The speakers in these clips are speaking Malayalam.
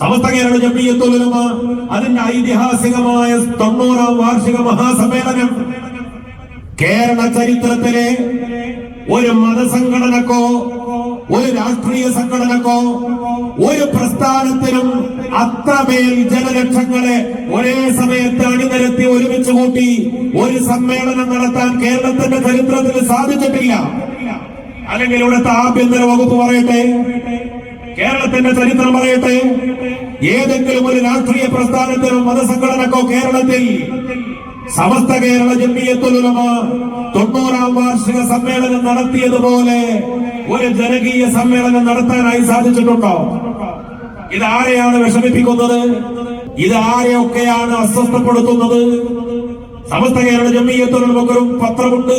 സമസ്ത കേരള ജമീയത്തുലമ അതിന്റെ ഐതിഹാസികമായ തൊണ്ണൂറാം വാർഷിക മഹാസമ്മേളനം കേരള ചരിത്രത്തിലെ ഒരു മതസംഘടനക്കോ ഒരു രാഷ്ട്രീയ സംഘടനക്കോ ഒരു പ്രസ്ഥാനത്തിനും അത്രമേൽ ജനലക്ഷങ്ങളെ ഒരേ സമയത്ത് അണിനിരത്തി ഒരുമിച്ച് കൂട്ടി ഒരു സമ്മേളനം നടത്താൻ കേരളത്തിന്റെ ചരിത്രത്തിൽ സാധിച്ചിട്ടില്ല. അല്ലെങ്കിൽ ഇവിടുത്തെ ആഭ്യന്തര വകുപ്പ് പറയട്ടെ കേരളത്തിന്റെ ചരിത്രം പറയട്ടെ. ഏതെങ്കിലും ഒരു രാഷ്ട്രീയ പ്രസ്ഥാനത്തിനോ മതസംഘടനക്കോ കേരളത്തിൽ സമസ്ത കേരള ജമ്മിയത്തുലമ തൊണ്ണൂറാം വാർഷിക സമ്മേളനം നടത്തിയതുപോലെ ഒരു ജനകീയ സമ്മേളനം നടത്താനായി സാധിച്ചിട്ടുണ്ടോ? ഇത് ആരെയാണ് വിഷമിപ്പിക്കുന്നത്? ഇത് ആരെയൊക്കെയാണ് അസ്വസ്ഥപ്പെടുത്തുന്നത്? സമസ്ത കേരള ജമ്മിയത്തുലമക്കൊരു പത്രമുണ്ട്.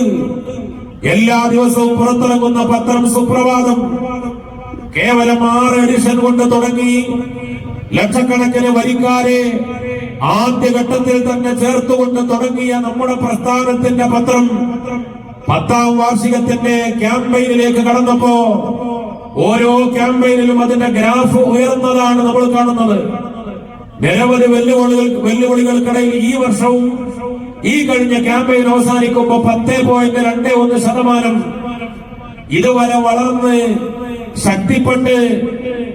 എല്ലാ ദിവസവും പുറത്തിറങ്ങുന്ന പത്രം സുപ്രഭാതം. കേവലം ആറ് എഡിഷൻ കൊണ്ട് തുടങ്ങി. ലക്ഷക്കണക്കിന് വരിക്കാരെ ആദ്യഘട്ടത്തിൽ തന്നെ ചേർത്തുകൊണ്ട് തുടങ്ങിയ നമ്മുടെ പ്രസ്ഥാനത്തിന്റെ പത്രം പത്താം വാർഷികത്തിന്റെ ക്യാമ്പയിനിലേക്ക് കടന്നപ്പോ ഓരോ ക്യാമ്പയിനിലും അതിന്റെ ഗ്രാഫ് ഉയർന്നതാണ് നമ്മൾ കാണുന്നത്. നിരവധി വെല്ലുവിളികൾ വെല്ലുവിളികൾക്കിടയിൽ ഈ വർഷവും ഈ കഴിഞ്ഞ ക്യാമ്പയിൻ അവസാനിക്കുമ്പോൾ പത്ത് പോയിന്റ് രണ്ടേ ഒന്ന് ശതമാനം ഇതുവരെ വളർന്ന് ശക്തിപ്പെട്ട്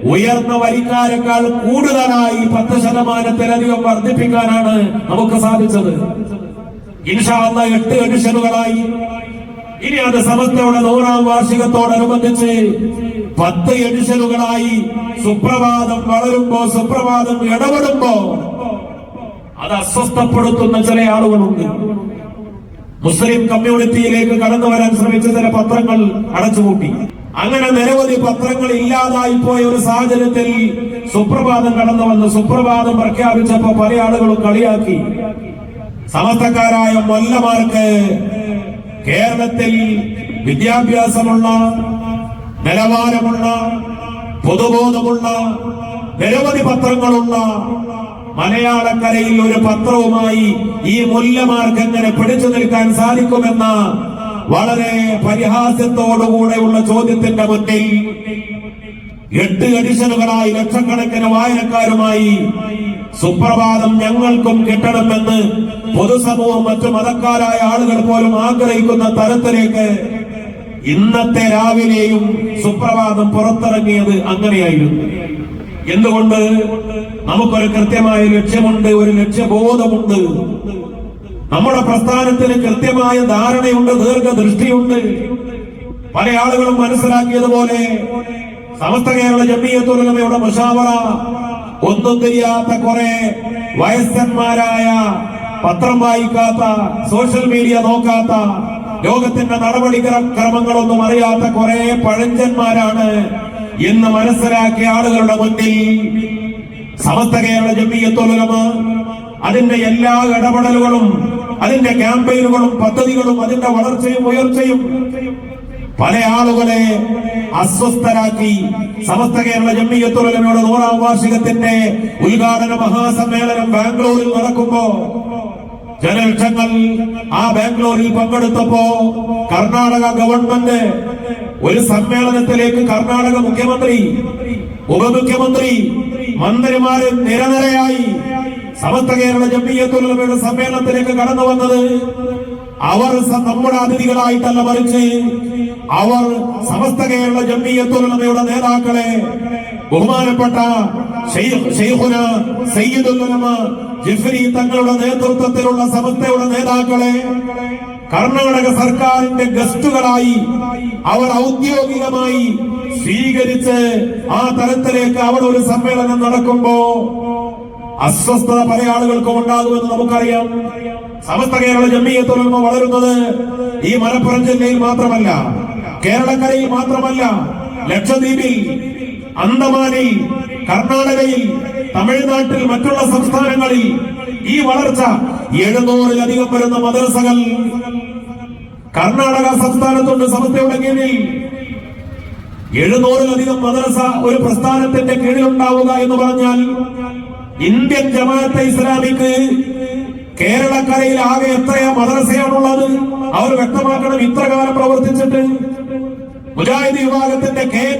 ഉയർന്ന വരിക്കാരെക്കാൾ കൂടുതലായി പത്ത് ശതമാനത്തിലധികം വർദ്ധിപ്പിക്കാനാണ് നമുക്ക് സാധിച്ചത്. ഇൻഷാള്ള എട്ട് എഡിഷനുകളായി. ഇനി അത് സമസ്തയുടെ നൂറാം വാർഷികത്തോടനുബന്ധിച്ച് പത്ത് എഡിഷനുകളായി സുപ്രഭാതം വളരുമ്പോ സുപ്രഭാതം ഇടപെടുമ്പോ അത് അസ്വസ്ഥപ്പെടുത്തുന്ന ചില ആളുകളുണ്ട്. മുസ്ലിം കമ്മ്യൂണിറ്റിയിലേക്ക് കടന്നു വരാൻ ശ്രമിച്ച ചില പത്രങ്ങൾ അടച്ചുപൂട്ടി. അങ്ങനെ നിരവധി പത്രങ്ങൾ ഇല്ലാതായി പോയ ഒരു സാഹചര്യത്തിൽ സുപ്രഭാതം കടന്നു വന്ന് സുപ്രഭാതം പ്രഖ്യാപിച്ചപ്പോ പല ആളുകളും കളിയാക്കി. സമസ്തക്കാരായ മൊല്ലമാർക്ക് കേരളത്തിൽ വിദ്യാഭ്യാസമുള്ള നിലവാരമുള്ള പൊതുബോധമുള്ള നിരവധി പത്രങ്ങളുള്ള മലയാളക്കരയിൽ ഒരു പത്രവുമായി ഈ മുല്ലമാർക്ക് എങ്ങനെ പിടിച്ചു നിൽക്കാൻ സാധിക്കുമെന്ന വളരെ പരിഹാസ്യത്തോടുകൂടെയുള്ള ചോദ്യത്തിന്റെ മുന്നിൽ എട്ട് എഡിഷനുകളായി ലക്ഷക്കണക്കിന് വായനക്കാരുമായി സുപ്രഭാതം ഞങ്ങൾക്കും കിട്ടണമെന്ന് പൊതുസമൂഹം മറ്റു മതക്കാരായ ആളുകൾ പോലും ആഗ്രഹിക്കുന്ന തരത്തിലേക്ക് ഇന്നത്തെ രാവിലെയും സുപ്രഭാതം പുറത്തിറങ്ങിയത് അങ്ങനെയായിരുന്നു. എന്തുകൊണ്ട്? നമുക്കൊരു കൃത്യമായ ലക്ഷ്യമുണ്ട് ഒരു ലക്ഷ്യബോധമുണ്ട്. നമ്മുടെ പ്രസ്ഥാനത്തിന് കൃത്യമായ ധാരണയുണ്ട് ദീർഘദൃഷ്ടിയുണ്ട്. പല ആളുകളും മനസ്സിലാക്കിയതുപോലെ സമസ്ത കേരള ജമ്മിയത്തുലമയുടെ മുഷാവറ ഒന്നും തിരിയാത്ത കുറെ വയസ്സന്മാരായ പത്രം വായിക്കാത്ത സോഷ്യൽ മീഡിയ നോക്കാത്ത ലോകത്തിന്റെ നടപടി ക്രമങ്ങളൊന്നും അറിയാത്ത കുറെ പഴഞ്ചന്മാരാണ് എന്ന് മനസ്സിലാക്കിയ ആളുകളുടെ മുന്നിൽ. സമസ്ത കേരള ജമ്മിയത്തുലമ അതിന്റെ എല്ലാ ഇടപെടലുകളും അതിന്റെ ക്യാമ്പയിനുകളും പദ്ധതികളും അതിന്റെ വളർച്ചയും ഉയർച്ചയും പല ആളുകളെ അസ്വസ്ഥരാക്കി സമസ്ത കേരള ജമ്മിയത്തുലമയുടെ നൂറാം വാർഷികത്തിന്റെ ഉദ്ഘാടന മഹാസമ്മേളനം ബാംഗ്ലൂരിൽ നടക്കുമ്പോ ജനലക്ഷങ്ങൾ ആ ബാംഗ്ലൂരിൽ പങ്കെടുത്തപ്പോ കർണാടക ഗവൺമെന്റ് ഒരു സമ്മേളനത്തിലേക്ക് കർണാടക മുഖ്യമന്ത്രി ഉപമുഖ്യമന്ത്രി മന്ത്രിമാര് നിരനിരയായി സമസ്ത കേരള ജമ്മിയത്തുള്ളവരുടെ സമ്മേളനത്തിലേക്ക് കടന്നു വന്നത് അവർ നമ്മുടെ അതിഥികളായിട്ടല്ല മറിച്ച് അവർ സമസ്ത കേരള ജമ്മിയത്തുള്ളവയുടെ നേതാക്കളെ ബഹുമാനപ്പെട്ട ജിഫ്രി തങ്ങളുടെ നേതൃത്വത്തിലുള്ള സമസ്തയുടെ നേതാക്കളെ കർണാടക സർക്കാരിന്റെ ഗസ്റ്റുകളായി അവർ ഔദ്യോഗികമായി സ്വീകരിച്ച് ആ തരത്തിലേക്ക് അവിടെ ഒരു സമ്മേളനം നടക്കുമ്പോ അസ്വസ്ഥത പല ആളുകൾക്കും ഉണ്ടാകുമെന്ന് നമുക്കറിയാം. സമസ്ത കേരള ജമ്മിയത്തുലമ വളരുന്നത് ഈ മലപ്പുറം ജില്ലയിൽ മാത്രമല്ല കേരളക്കരയിൽ മാത്രമല്ല ലക്ഷദ്വീപിൽ അന്തമാനിൽ കർണാടകയിൽ തമിഴ്നാട്ടിൽ മറ്റുള്ള സംസ്ഥാനങ്ങളിൽ ഈ വളർച്ച എഴുന്നൂറിലധികം വരുന്ന മദ്രസകൾ കർണാടക സംസ്ഥാനത്തുണ്ട്. സമസ്തയുടെ കീഴിൽ എഴുന്നൂറിലധികം മദ്രസ ഒരു പ്രസ്ഥാനത്തിന്റെ കീഴിലുണ്ടാവുക എന്ന് പറഞ്ഞാൽ ഇന്ത്യൻ ജമാഅത്തെ ഇസ്ലാമിക്ക് കേരളക്കരയിൽ ആകെ എത്രയാ മദ്രസയാണുള്ളത്? അവർ വ്യക്തമാക്കണം ഇത്ര കാലം പ്രവർത്തിച്ചിട്ട്. മുജാഹിദ് വിഭാഗത്തിന്റെ കെ എൻ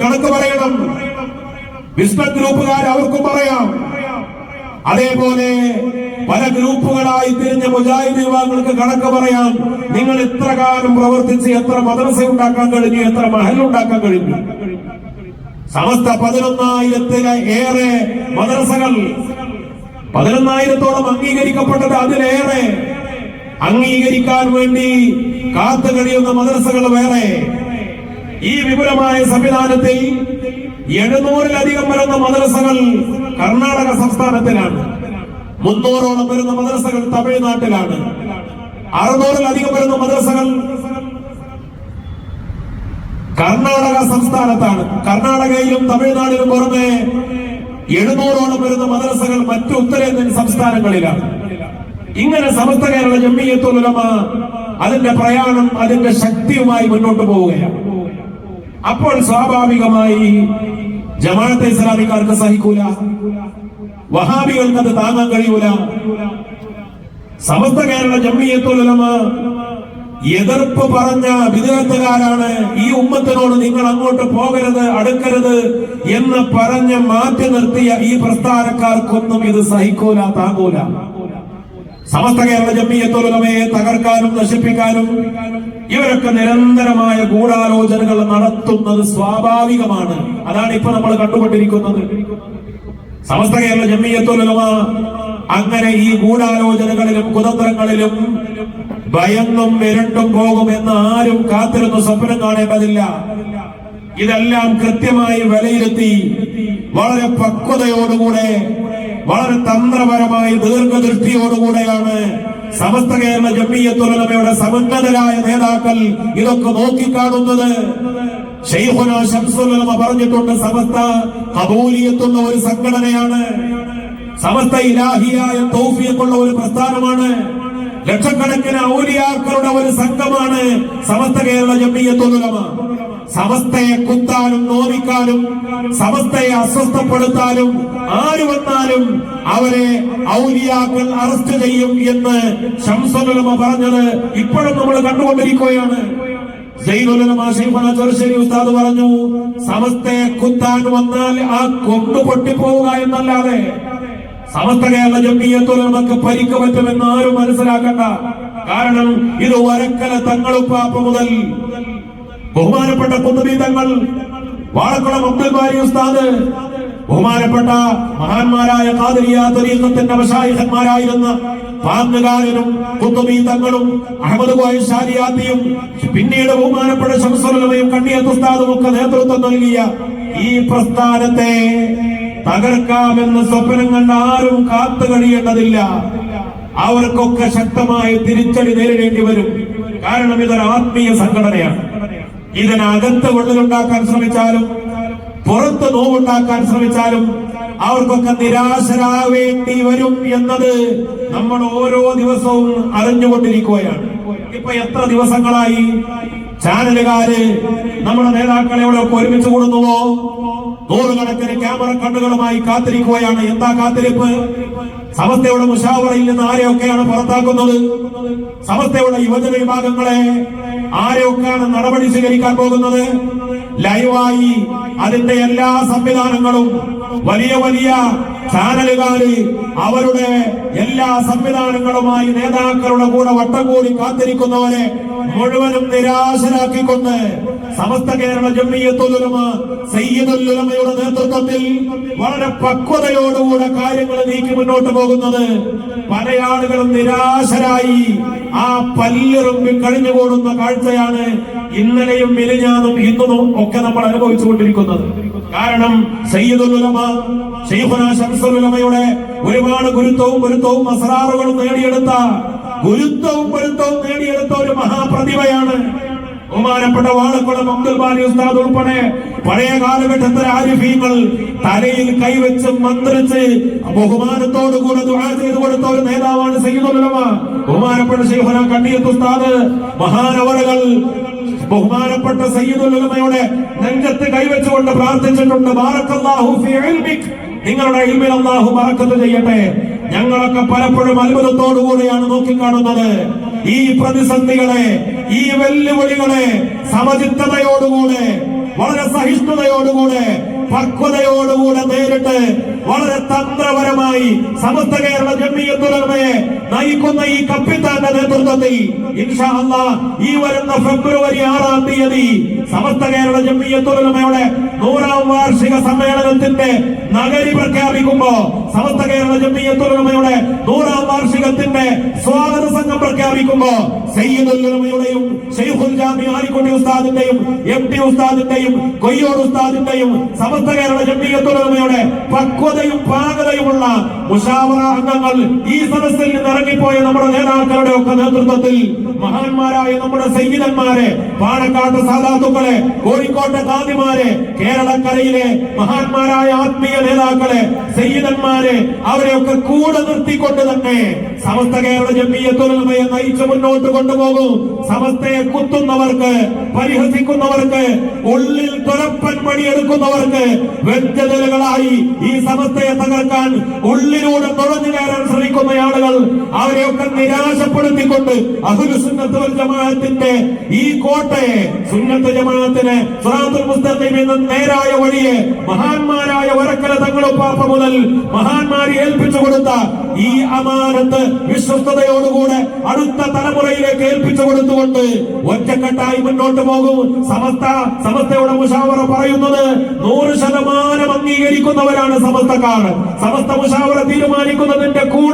കണക്ക് പറയണം. ബിസിനസ് ഗ്രൂപ്പുകാർ അവർക്കും പറയാം. അതേപോലെ പല ഗ്രൂപ്പുകളായി തിരിഞ്ഞ മുജാഹിദ് യുവാക്കൾക്ക് കണക്ക് പറയാം. നിങ്ങൾ ഇത്ര കാലം പ്രവർത്തിച്ച് എത്ര മദ്രസ ഉണ്ടാക്കാൻ കഴിഞ്ഞു എത്ര മഹൽ ഉണ്ടാക്കാൻ കഴിഞ്ഞു. സമസ്ത പതിനൊന്നായിരത്തിന് ഏറെ മദ്രസകൾ പതിനൊന്നായിരത്തോളം അംഗീകരിക്കപ്പെട്ടത് അതിലേറെ. അംഗീകരിക്കാൻ വേണ്ടി കാത്തു കഴിയുന്ന മദ്രസകൾ വേറെ. ഈ വിപുലമായ സംവിധാനത്തിൽ എഴുന്നൂറിലധികം വരുന്ന മദ്രസകൾ കർണാടക സംസ്ഥാനത്തിലാണ്. മുന്നൂറോളം വരുന്ന മദ്രസകൾ തമിഴ്നാട്ടിലാണ്. അറുന്നൂറിലധികം വരുന്ന മദ്രസകൾ കർണാടക സംസ്ഥാനത്താണ്. കർണാടകയിലും തമിഴ്നാടിലും പുറമെ എഴുന്നൂറോളം വരുന്ന മദ്രസകൾ മറ്റു ഉത്തരേന്ത്യൻ സംസ്ഥാനങ്ങളിലാണ്. ഇങ്ങനെ സമസ്ത കേരള ജമ്മിയത്തുലമ അതിന്റെ പ്രയാണം അതിന്റെ ശക്തിയുമായി മുന്നോട്ട് പോവുകയാണ്. അപ്പോൾ സ്വാഭാവികമായി ജമാഅത്തെ ഇസ്ലാമിക്കാർക്ക് സഹിക്കൂല. വഹാബികൾക്ക് അത് താങ്ങാൻ കഴിയൂല. സമസ്ത കേരള ജമ്മിയത്തുലമ എതിർപ്പ് പറഞ്ഞ വിദേഹത്തുകാരാണ് ഈ ഉമ്മത്തിനോട് നിങ്ങൾ അങ്ങോട്ട് പോകരുത് അടുക്കരുത് എന്ന് പറഞ്ഞ് മാറ്റി നിർത്തിയ ഈ പ്രസ്ഥാനക്കാർക്കൊന്നും ഇത് സഹിക്കൂല താങ്ങൂല. സമസ്ത കേരള ജമ്മിയത്തുലമയെ തകർക്കാനും നശിപ്പിക്കാനും ഇവരൊക്കെ നിരന്തരമായ ഗൂഢാലോചനകൾ നടത്തുന്നത് സ്വാഭാവികമാണ്. അതാണ് ഇപ്പൊ നമ്മൾ കണ്ടുകൊണ്ടിരിക്കുന്നത്. സമസ്ത കേരള ജമ്മിയത്തുലമ അങ്ങനെ ഈ ഗൂഢാലോചനകളിലും കുതന്ത്രങ്ങളിലും ഭയന്നും വിരണ്ടും പോകുമെന്ന് ആരും കാത്തിരുന്ന് സ്വപ്നം കാണേണ്ടതില്ല. ഇതെല്ലാം കൃത്യമായി വിലയിരുത്തി വളരെ പക്വതയോടുകൂടെ വളരെ തന്ത്രപരമായി ദീർഘദൃഷ്ടിയോടുകൂടെയാണ് സമസ്ത കേരള ജമ്മിയത്തുലമയുടെ സമന്നതരായ നേതാക്കൾ ഇതൊക്കെ നോക്കിക്കാണുന്നത്. പറഞ്ഞിട്ടുണ്ട് സമസ്ത കബൂലിയത്തുള്ള ഒരു സംഘടനയാണ്. സമസ്ത ഇലാഹിയായ തൗഫീഖുള്ള ഒരു പ്രസ്ഥാനമാണ്. ലക്ഷക്കണക്കിന് ഔലിയാക്കളുടെ ഒരു സംഘമാണ് സമസ്ത കേരള ജമ്മിയത്തുലമ സമസ്തയെ കുത്താനും നോവിക്കാനും സമസ്തയെ അസ്വസ്ഥപ്പെടുത്താനും ആര് വന്നാലും അവരെ ഔലിയാക്കൾ അറസ്റ്റ് ചെയ്യും എന്ന് ശംസുലമ പറഞ്ഞത് ഇപ്പോഴും നമ്മൾ കണ്ടുകൊണ്ടിരിക്കുകയാണ്. ചെറുശ്ശേരി ഉസ്താദ് പറഞ്ഞു സമസ്തയെ കുത്താൻ വന്നാൽ ആ കൊണ്ടു പൊട്ടിപ്പോവുക എന്നല്ലാതെ സമസ്ത കേരള ജമ്മിയത്തുലമക്ക് പരിക്ക് പറ്റുമെന്ന് ആരും മനസ്സിലാക്കണ്ട. കാരണം ഇത് വരക്കല തങ്ങളുപ്പാപ്പ മുതൽ. ബഹുമാനപ്പെട്ട കുത്തുബി തങ്ങൾ വാഴക്കുളം അബ്ദുൽ ബാരി ഉസ്താദ് ബഹുമാനപ്പെട്ട മഹാന്മാരായ ഖാദിരിയ തരീഖത്തിന്റെ മശായിഖന്മാരായിരുന്ന പാങ്ങുകാരനും തങ്ങളും അഹമ്മദ് കോയ ഷാരിയാത്തിയും പിന്നീട് ബഹുമാനപ്പെട്ട ശംസുലമയും കണ്ണിയത്ത് ഉസ്താദും ഒക്കെ നേതൃത്വം നൽകിയ ഈ പ്രസ്ഥാനത്തെ തകർക്കാമെന്ന് സ്വപ്നം കണ്ട ആരും കാത്തു കഴിയേണ്ടതില്ല. അവർക്കൊക്കെ ശക്തമായ തിരിച്ചടി നേരിടേണ്ടി വരും. കാരണം ഇതൊരു ആത്മീയ സംഘടനയാണ്. ഇതിനകത്ത് വിള്ളലുണ്ടാക്കാൻ ശ്രമിച്ചാലും പുറത്ത് നോവുണ്ടാക്കാൻ ശ്രമിച്ചാലും അവർക്കൊക്കെ നിരാശരാവേണ്ടി വരും എന്നത് നമ്മൾ ഓരോ ദിവസവും അറിഞ്ഞുകൊണ്ടിരിക്കുകയാണ്. ഇപ്പൊ എത്ര ദിവസങ്ങളായി? ചാനലുകാര് നമ്മുടെ നേതാക്കളെ ഇവിടെ ഒരുമിച്ച് കൂടുന്നുവോ? നൂറുകണക്കിന് ക്യാമറ കണ്ണുകളുമായി കാത്തിരിക്കുകയാണ്. എന്താ കാത്തിരിപ്പ്? സമസ്തയുടെ മുഷാവറയിൽ നിന്ന് ആരെയൊക്കെയാണ് പുറത്താക്കുന്നത്? സമസ്തയുടെ യുവജന വിഭാഗങ്ങളെ ആരെയൊക്കെയാണ് നടപടി സ്വീകരിക്കാൻ പോകുന്നത്? ലൈവായി അതിന്റെ എല്ലാ സംവിധാനങ്ങളും വലിയ വലിയ ചാനലുകാര് അവരുടെ എല്ലാ സംവിധാനങ്ങളുമായി നേതാക്കളുടെ കൂടെ വട്ടം കൂടി കാത്തിരിക്കുന്നവരെ മുഴുവനും നിരാശരാക്കിക്കൊണ്ട് സമസ്ത കേരള ജമ്മിയത്തുലമ സയ്യിദുലുലമയുടെ നേതൃത്വത്തിൽ വളരെ പക്വതയോടുകൂടെ കാര്യങ്ങൾ നീക്കി മുന്നോട്ട് പോകുന്നത് പല ആളുകളും നിരാശരായി ആ പല്ലിറുമ്പിൽ കഴിഞ്ഞുകൂടുന്ന കാഴ്ചയാണ് ഇന്നലെയും മിലിഞ്ഞാന്നും ഇന്നും ഒക്കെ നമ്മൾ അനുഭവിച്ചു അനുഭവിച്ചുകൊണ്ടിരിക്കുന്നത്. കാരണം സയ്യിദുലുലമ ഷെയ്ഖുന ശംസുലുലമയുടെ ഒരുപാട് ഗുരുത്വവും ഗുരുത്വവും അസറാറുകളും നേടിയെടുത്ത ഗുരുത്വവും ഗുരുത്വവും നേടിയെടുത്ത ഒരു മഹാപ്രതിഭയാണ് ബഹുമാനപ്പെട്ട വാളക്കുളം അബ്ദുൽ ബാലി ഉസ്താദ് ഉൾപ്പെടെ പഴയ കാലഘട്ടത്തിലെ ആരിഫീങ്ങൾ തലയിൽ കൈവച്ച് മന്ത്രിച്ച് ബഹുമാനത്തോടുകൂടെ ദുആ ചെയ്തു കൊടുത്ത ഒരു നേതാവാണ് ബഹുമാനപ്പെട്ട ശൈഖുന കണ്ണിയത്ത് ഉസ്താദ് മഹാനവറുകൾ ബഹുമാനപ്പെട്ട സയ്യിദുലമയുടെ നെഞ്ചത്ത് കൈവച്ചുകൊണ്ട് പ്രാർത്ഥിച്ചിട്ടുണ്ട്. ഫീ നിങ്ങളുടെ ഇൽമിൽ അല്ലാഹു ബറക്കത്ത് ചെയ്യട്ടെ. ഞങ്ങളൊക്കെ പലപ്പോഴും അത്ഭുതത്തോടുകൂടിയാണ് നോക്കിക്കാണുന്നത്. ഈ പ്രതിസന്ധികളെ ഈ വെല്ലുവിളികളെ സമചിത്തതയോടുകൂടെ വളരെ സഹിഷ്ണുതയോടുകൂടെ പക്വതയോടുകൂടെ നേരിട്ട് വളരെ തന്ത്രപരമായി സമസ്ത കേരള ജമ്മിയത്തുലമയെ നയിക്കുന്ന ഈ കപ്പിത്താന്റെ നേതൃത്വത്തിൽ ഇൻഷാ അല്ലാ ഈ വരുന്ന ഫെബ്രുവരി ആറാം തീയതി സമസ്ത കേരള ജമ്മിയത്തുലമയുടെ നൂറാം വാർഷിക സമ്മേളനത്തിന്റെ നഗരി പ്രഖ്യാപിക്കുമ്പോ സമസ്ത കേരള ജമ്മിയത്തുലമയുടെ നൂറാം വാർഷികത്തിന്റെ സ്വാഗത സംഘം പ്രഖ്യാപിക്കുമ്പോ സയ്യിദുല്ലമയുടെയും ഷെയ്ഖുൽ ജാമി ആലിക്കുട്ടി ഉസ്താദിന്റെയും എം ടി ഉസ്താദിന്റെയും കൊയ്യോട് ഉസ്താദിന്റെയും സമസ്ത കേരള ജമ്മിയത്തുലമയുടെ പക്വതയും പാകതയുമുള്ള മുഷാവറ അംഗങ്ങൾ ഈ സദസ്സിൽ നിന്ന് ഇറങ്ങിപ്പോയ നമ്മുടെ നേതാക്കളുടെ ഒക്കെ നേതൃത്വത്തിൽ മഹാന്മാരായ നമ്മുടെ സൈനികന്മാരെ പാലക്കാട്ട് സാധാത്തുക്കളെ കോഴിക്കോട്ടെ കാതിമാരെ കേരളക്കരയിലെ മഹാന്മാരായ ആത്മീയ നേതാക്കളെ സയ്യിദന്മാരെ അവരെയൊക്കെ കൂടെ നിർത്തിക്കൊണ്ട് തന്നെ സമസ്ത കേരള ജമ്മിയത്തുലമയെ നയിച്ചു മുന്നോട്ട് കൊണ്ടുപോകും. സമസ്തയെ കുത്തുന്നവർക്ക് പരിഹസിക്കുന്നവർക്ക് ഉള്ളിൽ തുറപ്പൻ പണിയെടുക്കുന്നവർക്ക് വ്യക്തതകളായി ഈ സമസ്തയെ തകർക്കാൻ ഉള്ളിലൂടെ തുറഞ്ഞു കയറാൻ ശ്രമിക്കുന്ന ആളുകൾ അവരെയൊക്കെ നിരാശപ്പെടുത്തിക്കൊണ്ട് അഹുലുസുന്നത്ത് വൽ ജമാഅത്തിന്റെ ഈ കോട്ടയെ സുന്നത്ത് ജമാഅത്തിന് മുസ്തഖീം എന്ന നേരായ വഴിയെ മഹാന്മാരായ വരക്കല തങ്ങളുപ്പാപ്പ മുതൽ മഹാന്മാരെ ഏൽപ്പിച്ചു കൊടുത്ത ഈ അമാനത്ത് വിശ്വസ്തയോടുകൂടെ അടുത്ത തലമുറയിലേക്ക് ഏൽപ്പിച്ചു കൊടുത്തുകൊണ്ട് ഒറ്റക്കെട്ടായി മുന്നോട്ട് പോകും. സമസ്ത സമസ്തയുടെ മുഷാവറ പറയുന്നത് നൂറ് ശതമാനം അംഗീകരിക്കുന്നവരാണ് സമസ്തക്കാർ. സമസ്ത മുഷാവറ തീരുമാനിക്കുന്നതിന്റെ കൂടെ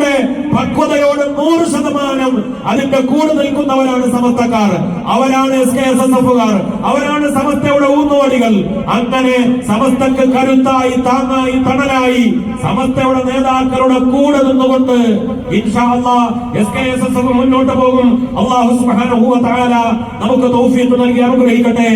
നൂറ് ശതമാനം അതിന്റെ കൂടെ നിൽക്കുന്നവരാണ് സമസ്തക്കാർ. അവരാണ് എസ് കെ എസ് എസ് എഫുകാർ അവരാണ് സമസ്തയുടെ ഊന്നുവടികൾ. അങ്ങനെ സമസ്തക്ക് കരുത്തായി താങ്ങായി തണലായി സമസ്തയുടെ നേതാക്കളുടെ കൂടെ നിന്നുകൊണ്ട് S K S S F മുന്നോട്ട് പോകും. അള്ളാഹു നമുക്ക് തോഫിയത്ത് നൽകി അനുഗ്രഹിക്കട്ടെ.